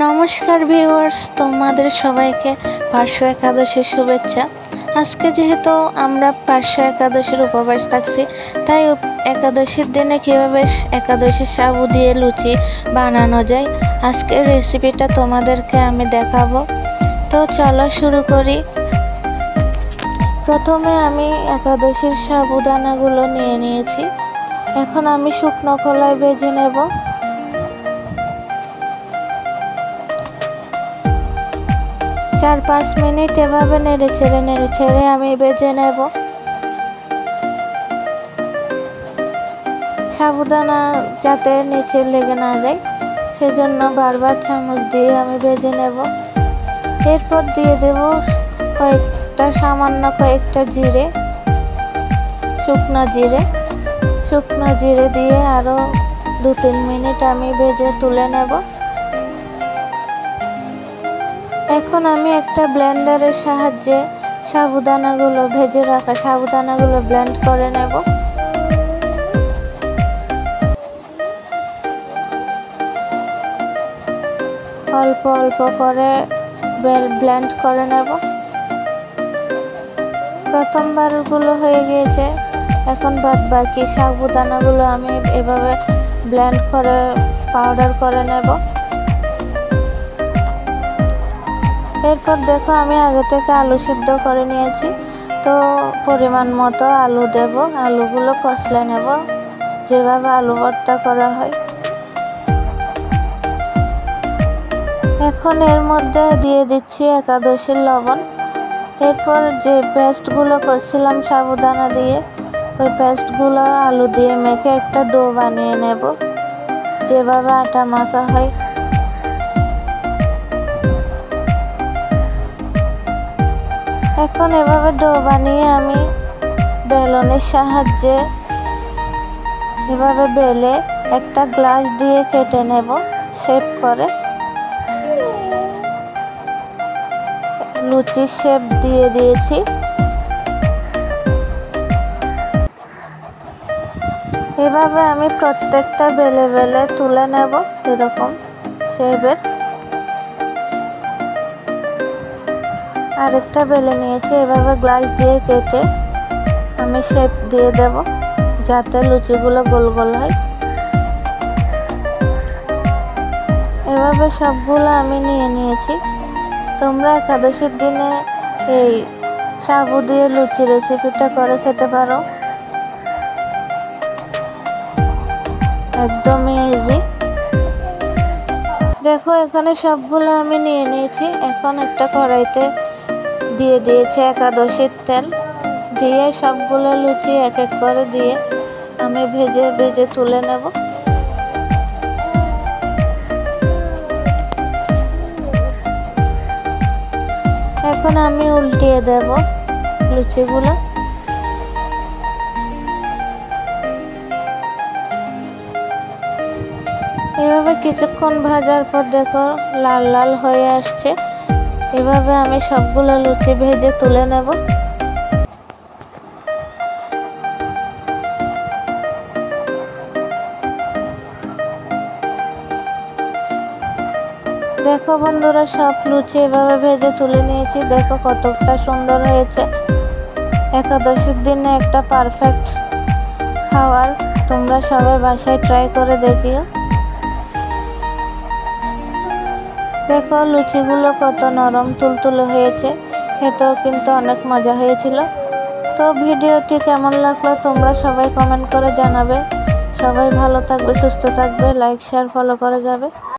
নমস্কার ভিউয়ার্স, তোমাদের সবাইকে পার্শ্ব একাদশীর শুভেচ্ছা। আজকে যেহেতু আমরা পার্শ্ব একাদশীর উপবাস থাকছি, তাই একাদশীর দিনে কীভাবে একাদশীর সাবু দিয়ে লুচি বানানো যায়, আজকের রেসিপিটা তোমাদেরকে আমি দেখাবো। তো চলো শুরু করি। প্রথমে আমি একাদশীর সাবুদানাগুলো নিয়ে নিয়েছি। এখন আমি শুকনো কলাই ভেজে নেব। চার পাঁচ মিনিট এভাবে নেড়ে ছেড়ে নেড়ে ছেড়ে আমি বেজে নেব। সাবুদানা যাতে নিচে লেগে না যায়, সেজন্য বারবার চামচ দিয়ে আমি ভেজে নেব। এরপর দিয়ে দেব কয়েকটা, সামান্য কয়েকটা জিরে, শুকনো জিরে। শুকনো জিরে দিয়ে আরও দু তিন মিনিট আমি ভেজে তুলে নেব। এখন আমি একটা ব্লেন্ডারের সাহায্যে সাবুদানাগুলো ভেজে রাখা সাবুদানাগুলো ব্লেন্ড করে নেব। অল্প অল্প করে ব্লেন্ড করে নেব। প্রথমবারগুলো হয়ে গিয়েছে, এখন বাদ বাকি সাবুদানাগুলো আমি এভাবে ব্লেন্ড করে, পাউডার করে নেব। এরপর দেখো আমি আগে থেকে আলু সিদ্ধ করে নিয়েছি। তো পরিমাণ মতো আলু দেব, আলুগুলো কষলে নেব, যেভাবে আলু ভর্তা করা হয়। এখন এর মধ্যে দিয়ে দিচ্ছি একাদশীর লবণ। এরপর যে পেস্টগুলো করছিলাম সাবুদানা দিয়ে, ওই পেস্টগুলো আলু দিয়ে মেখে একটা ডো বানিয়ে নেব, যেভাবে আটা মাখা হয়। এখন এভাবে ডো বানিয়ে আমি বেলনের সাহায্যে এভাবে বেলে একটা গ্লাস দিয়ে কেটে নেব, শেপ করে। লুচি শেপ দিয়ে দিয়েছি। এভাবে আমি প্রত্যেকটা বেলে বেলে তুলে নেব, এরকম শেপের। আরেকটা বেলে নিয়েছি, এভাবে গ্লাস দিয়ে কেটে আমি শেপ দিয়ে দেব, যাতে লুচিগুলো গোল গোল হয়। এভাবে সবগুলো আমি নিয়ে নিয়েছি। তোমরা একাদশীর দিনে এই সাবু দিয়ে লুচি রেসিপিটা করে খেতে পারো। একদমই ইজি দেখো, এখানে সবগুলো আমি নিয়ে নিয়েছি, এখন একটা কড়াইতে দিয়ে দিয়েছে একাদশীর তেল। দিয়ে সবগুলো লুচি এক এক করে দিয়ে আমি ভেজে ভেজে তুলে নেব। এখন আমি উল্টিয়ে দেব লুচিগুলো। এভাবে কিছুক্ষণ ভাজার পর দেখো লাল লাল হয়ে আসছে। এভাবে আমি সবগুলো লুচি ভেজে তুলে নেব। দেখো বন্ধুরা, সব লুচি এভাবে ভেজে তুলে নিয়েছি। দেখো কতটা সুন্দর হয়েছে। একাদশীর দিনে একটা পারফেক্ট খাবার তোমরা সবাই বাসায় ট্রাই করে দেখিও। দেখো, লুচিগুলো কত নরম তুলতুলে হয়েছে। খেতেও কিন্তু অনেক মজা হয়েছিল। তো ভিডিওটি কেমন লাগল তোমরা সবাই কমেন্ট করে জানাবে। সবাই ভালো থাকবে, সুস্থ থাকবে লাইক শেয়ার ফলো করে যাবে।